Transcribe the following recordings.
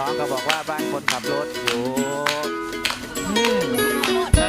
น้องก็บอกว่าบ้านคนขับรถอยู่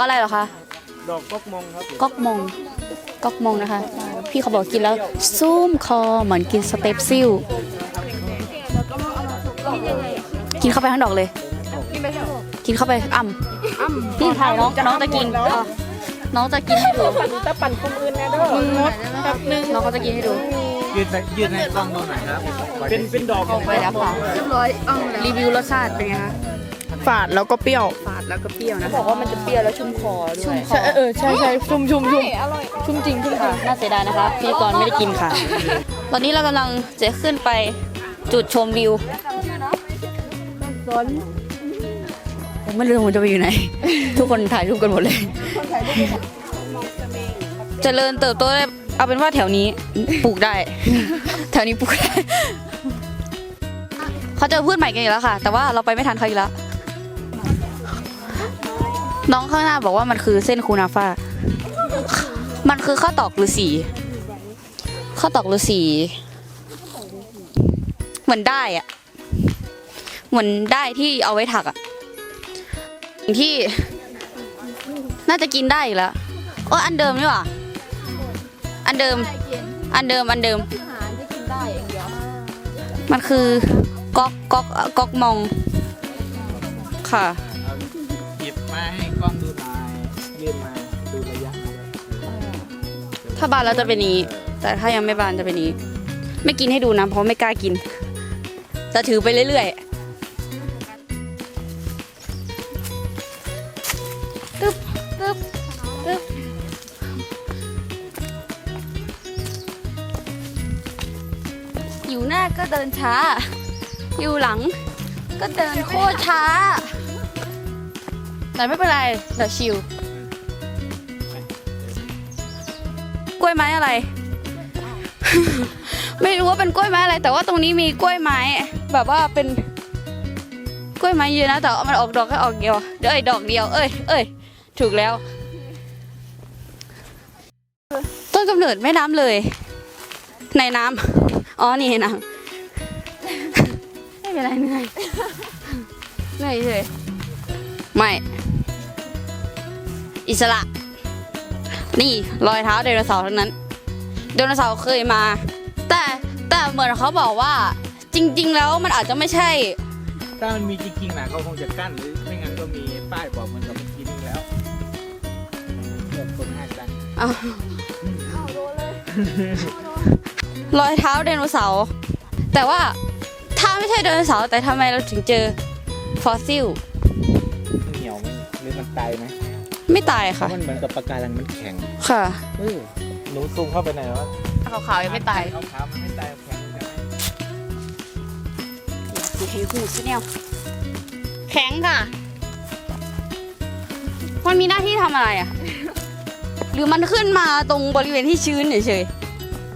อดอกอะไรเหรอคะดอกก๊กมงครับก๊อกมงก๊อกมงนะคะ พี่เขาบอกกินแล้วซุ่มคอเหมือนกินสเต็ปซิลกินเข้าไปทั้งดอกเลย กินเข้าไปอ่ำพี่ถ่ายน้องน้องจะกินอะน้องจะกินให้ดูจะปั่นคุมอื่นนะด้วยมึงงดแบบนึงน้องเขาจะกินให้ดูยืนในยืนในกล้องตรงไหนครับเป็นเป็นดอกออกไปแล้วค่ะเรียบร้อยรีวิวรสชาติเป็นไงคะ ฝาดแล้วก็เปรี้ยว ฝาดแล้วก็เปรี้ยวนะบอกว่ามันจะเปรี้ยวแล้วชุ่มคอด้วยชุ่มคอใช่เออใช่ใช่ชุ่มชุ่มชุ่มชุ่มจริงชุ่มจริค่ะงน่าเสียดายนะคะพธี่กรไม่ได้กินค่ะ ตอนนี้เรากำลังจะขึ้นไปจุดชมวิวผมไม่รู้ผมจะไปอยู่ไหน ทุกคนถ่ายรูปกันหมดเลย เจริญเติบโตได้ เอาเป็นว่าแถวนี้ปลูกได้ แถวนี้ปลูกได้ เขาเจอพืชใหม่กันอยู่แล้วค่ะ แต่ว่าเราไปไม่ทันเขาอีกแล้ว น้องข้างหน้าบอกว่ามันคือเส้นคูนาฟามันคือข้าวตอกฤาษีข้าวตอกฤาษีเหมือนได้อะเหมือนได้ที่เอาไว้ถักอะที่ น่าจะกินได้อีกแล้วโอ้อันเดิมนี่หว่าอันเดิม อันเดิมอันเดิม มันคือก๊อกก๊อกก๊อกมองค่ะ มาให้กล้องดูหน่อยยืนมาดูระยะมาเลยถ้าบานแล้วจะเป็นนี้ แต่ถ้ายังไม่บานจะเป็นนี้ ไม่กินให้ดูนะเพราะไม่กล้ากิน จะถือไปเรื่อยๆตึ๊บตึ๊บตึ๊บอยู่หน้าก็เดินช้า อยู่หลังก็เดินโคตรช้า แต่ไม่เป็นไรเดี๋ยวชิลกล้วยไม้อะไร ไม่รู้ว่าเป็นกล้วยไม้อะไร แต่ว่าตรงนี้มีกล้วยไม้ แบบว่าเป็น กล้วยไม้เยอะนะแต่ว่ามันออกดอกแค่ออกเดียวเอ้ยดอกเดียวเอ้ยเอ้ยถูกแล้ว ต้นกำเนิดแม่น้ำเลย ในน้ำอ๋อนี่ในน้ำไม่เป็นไรเหนื่อยเหนื่อยเลยไม่ อิสระ นี่รอยเท้าไดโนเสาร์ทั้งนั้นไดโนเสาร์เคยมา แต่แต่เหมือนเขาบอกว่าจริง ๆ แล้วมันอาจจะไม่ใช่ ถ้ามันมีจริงๆนะเขาคงจะกั้นหรือไม่งั้นก็มีป้ายบอกมันกับมันกินแล้วเกิดคนห้ากันอ้าวรอยเท้าไดโนเสาร์แต่ว่าถ้าไม่ใช่ไดโนเสาร์แต่ทำไมเราถึงเจอฟอสซิลมันเหนียวไหมหรือมันตายไหม ไม่ตายเพค่ะ ราะมันเหมือนกับปะการังมันแข็งค่ะเออหนูซูมเข้าไปหน่อยวะขาวๆยังไม่ตายขาวๆมันไม่ตายแข็งใช่ไหมสีเทหูซิเนี่ยแข็งค่ะ มันมีหน้าที่ทำอะไรอะ หรือมันขึ้นมาตรงบริเวณที่ชื้นเฉย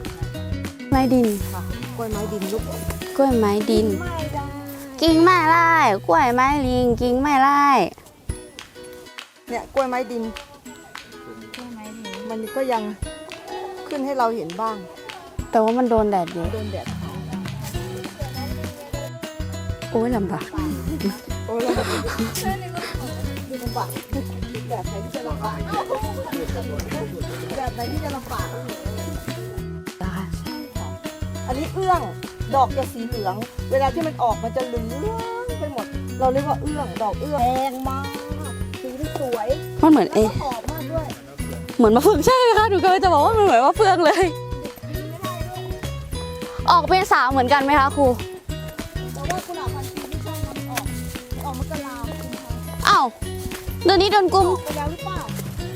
ๆไม้ดินค่ะกล้วยไม้ดินลูกกล้วยไม้ดิน กิ่งไม้ไร่กล้วยไม้ลิงกิ่งไม้ไร่ เนี่ยกล้วยไม้ดินมันก็ยังขึ้นให้เราเห็นบ้าง แต่ว่ามันโดนแดดเยอะโดนแดดโอ้ยลำบากโอ้ยเราดูลำบากแบบไหนที่จะลำบากแบบไหนที่จะลำบากอันนี้เอื้องดอกจะสีเหลือง เวลาที่มันออกมันจะเหลืองไปหมด เราเรียกว่าเอื้อง ดอกเอื้องแพงมากสีที่ส วยมันเหมือนแล้วเอ๊ะก็หอมมากด้วยเหมือนมะเฟืองใช่ไหมคะหนูก็จะบอกว่ามันเหมือนมะเฟืองเลย ออกเป็นสาวเหมือนกันไหมคะครูแต่ว่ากุหลาบพันปีไม่ใช่นะมันออกมันออกมกราคมกุมภาอ้าวเดือนนี้เดือนกุม ออกไปแล้วหรือเปล่า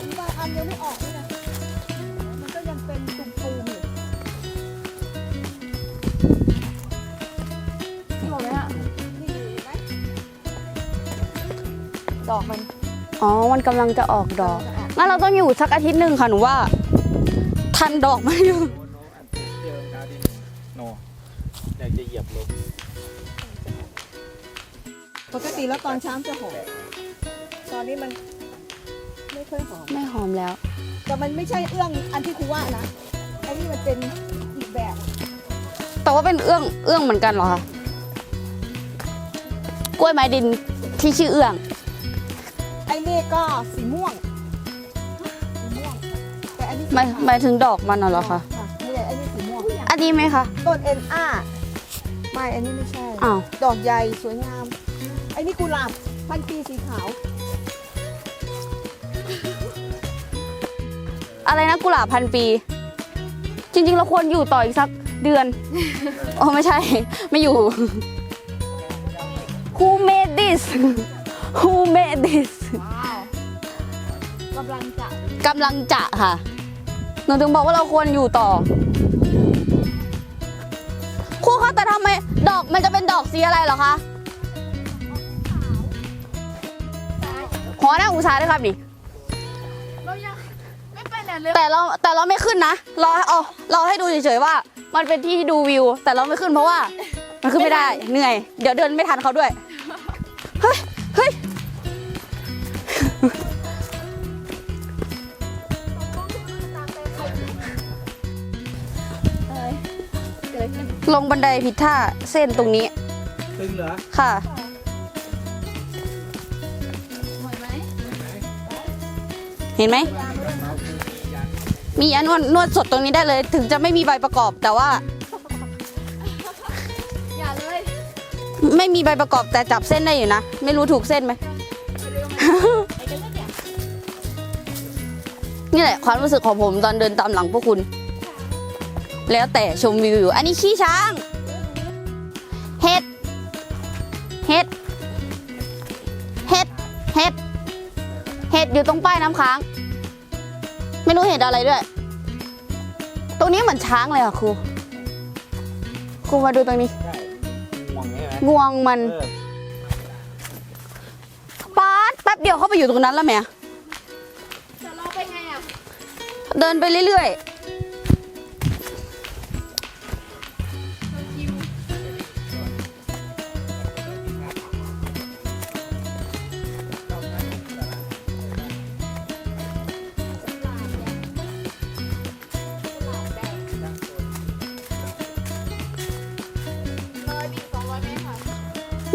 มีบางอันยังไม่ออกด้วยนะมันก็ยังเป็นตุ่มๆอยู่นี่บอกไหมฮะนี่เห็นไหมดอกมัน อ๋อ มันกำลังจะออกดอก งั้นเราต้องอยู่สักอาทิตย์หนึ่งค่ะหนูว่า ทันดอกไหมอยู่เจอดาวดินโนอยากจะเหยียบลงปกติแล้วตอนเช้าจะหอม ตอนนี้มันไม่ค่อยหอม ไม่หอมแล้ว แต่มันไม่ใช่เอื้องอันที่ครูว่านะไอ้นี่มันเป็นอีกแบบ แต่ว่าเป็นเอื้อง เอื้องเหมือนกันเหรอคะ กล้วยไม้ดินที่ชื่อเอื้อง ไอ้นี่ก็สีม่วงสีม่วงแต่อันนี้หมายหมายถึงดอกมันน่ะเหรอคะนี่แหละไอ้นี่สีม่วงอันนี้ไหมคะต้นเอ็นอาไม่อันนี้ไม่ใช่ อ้าวดอกใหญ่สวยงามไอ้นี่กุหลาบพันปีสีขาวอะไรนะกุหลาบพันปี จริง ๆ เราควรอยู่ต่ออีกสักเดือน อ๋อไม่ใช่ ไม่อยู่ Who made this Who made this กำลังจะกำลังจะค่ะหนูถึงบอกว่าเราควรอยู่ต่อครูคะแต่ทำไมดอกมันจะเป็นดอกสีอะไรเหรอคะหอหน้าอุตสาห์ด้วยครับนี่เรายังไม่ไปไหนเลยแต่เราแต่เราไม่ขึ้นนะเราเอาเราให้ดูเฉยๆว่า มันเป็นที่ดูวิว แต่เราไม่ขึ้นเพราะว่า มันขึ้นไม่ได้เหนื่อย เดี๋ยวเดินไม่ทันเขาด้วยเฮ้ยเฮ้ย ลงบันไดผิดท่าเส้นตรงนี้ ตึงเหรอค่ะหมดไหมเห็นไหม มีอันนวดนวดสดตรงนี้ได้เลย ถึงจะไม่มีใบประกอบแต่ว่า อย่าเลยไม่มีใบประกอบแต่จับเส้นได้อยู่นะ ไม่รู้ถูกเส้นไหม นี่แหละความรู้สึกของผมตอนเดินตามหลังพวกคุณ แล้วแต่ชมวิวอยู่อันนี้ขี้ช้าง เห็ด เห็ด เห็ด เห็ด เห็ดอยู่ตรงป้ายน้ำค้าง ไม่รู้เห็ดอะไรด้วย ตรงนี้เหมือนช้างเลยอะครู ครูมาดูตรงนี้ใช่ง่วงใช่ไหมงวงมันเออป๊าดแป๊บเดียวเข้าไปอยู่ตรงนั้นแล้วแหม่จะเราไปไงอะเดินไปเรื่อยเ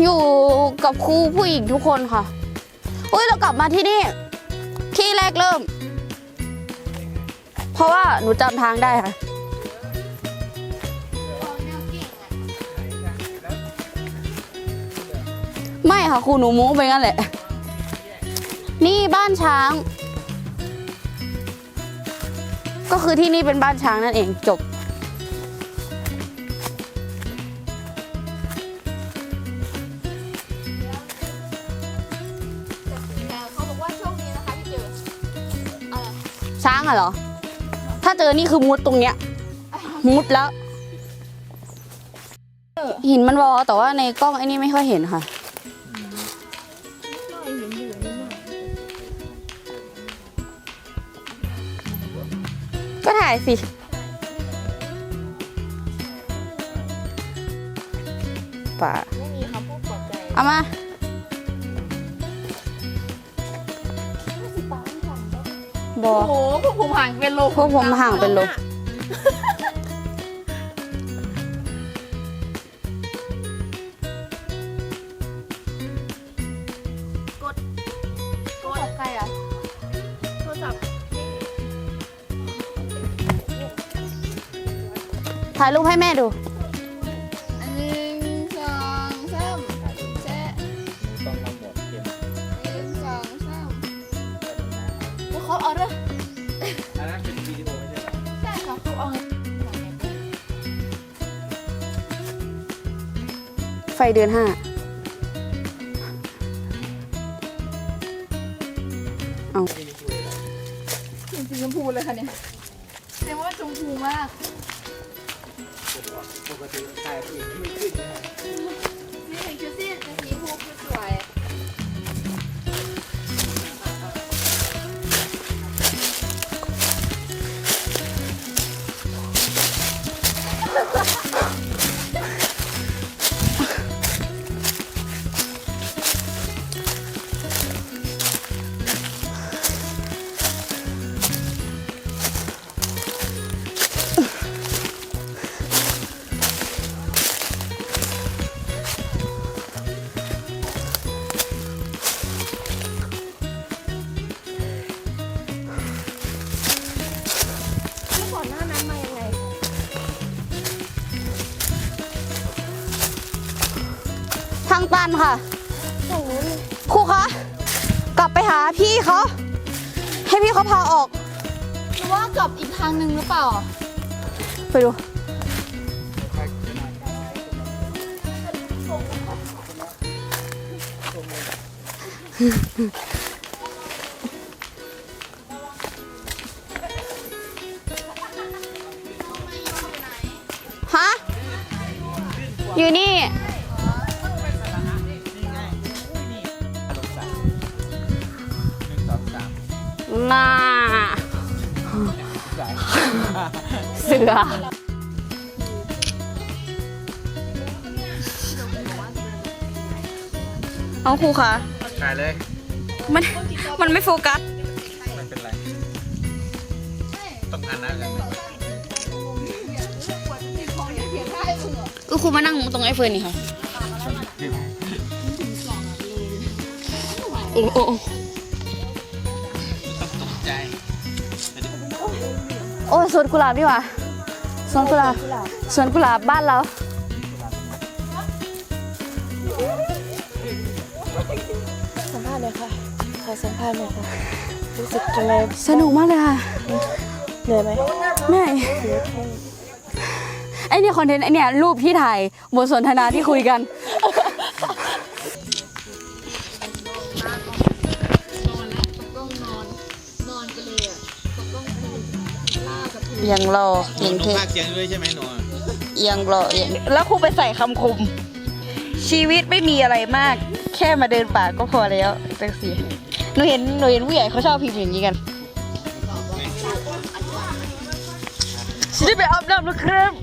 อยู่กับครูผู้หญิงทุกคนค่ะ อุ้ยเรากลับมาที่นี่ ที่แรกเริ่ม เพราะว่าหนูจำทางได้ค่ะ ไม่ค่ะครูหนูมูไปงั้นแหละ นี่บ้านช้าง ก็คือที่นี่เป็นบ้านช้างนั่นเองจบ ช้างอะเหรอ ถ้าเจอนี่คือมุดตรงเนี้ย มุดแล้ว หินมันวอแต่ว่าในกล้องไอ้นี่ไม่ค่อยเห็นค่ะ ก็ถ่ายสิ ป่า ไม่มีคำพูดปลอบใจ เอามา บอโอ้โหพวกผมห่างเป็นโลพวกผมห่างเป็นโล กด กดใคอะโทรศัพท์ถ่ายรูปให้แม่ดู ไฟเดือนห้าสีชมพูเลยค่ะเนี่ยแสดงว่าชมพูมากปกติถ่ายผู้หญิงไม่ขึ้นนะฮะนี่เห็นคิวซี่างตันค่ะตรงนู้นครูคะกลับไปหาพี่เขาให้พี่เขาพาออกหรือว่ากลับอีกทางหนึ่งหรือเปล่า ไปดูฮะอยู่นี่ น่าสายเสือ เอาครูคะถ่ายเลย มัน มันไม่โฟกัสไม่เป็นไร ต้องอันนั้นกันไหมก็ครูมานั่งตรงไอ้เฟิร์นนี่ค่ะ โอ้โอ้ โอ้สวนกุหลาบดีกว่าสวนกุหลาบสวนกุหลาบบ้านเราสัมภาษณ์เลยค่ะขอสัมภาษณ์หน่อยค่ะรู้สึกยังไงสนุกมากเลยค่ะเหนื่อยไหมไม่ไอเนี่ยคอนเทนต์ไอเนี่ยรูปที่ถ่ายบทสนทนาที่คุยกัน ยังรอยังเทภาคเสียงด้วยใช่ไหมหนูยังรอยังแล้วครูไปใส่คำคม ชีวิตไม่มีอะไรมาก แค่มาเดินป่าก็พอแล้วจังสิหนูเห็นหนูเห็นผู้ใหญ่เขาชอบพิมพ์อย่างนี้กันฉันได้ไปอาบน้ำแล้วครับ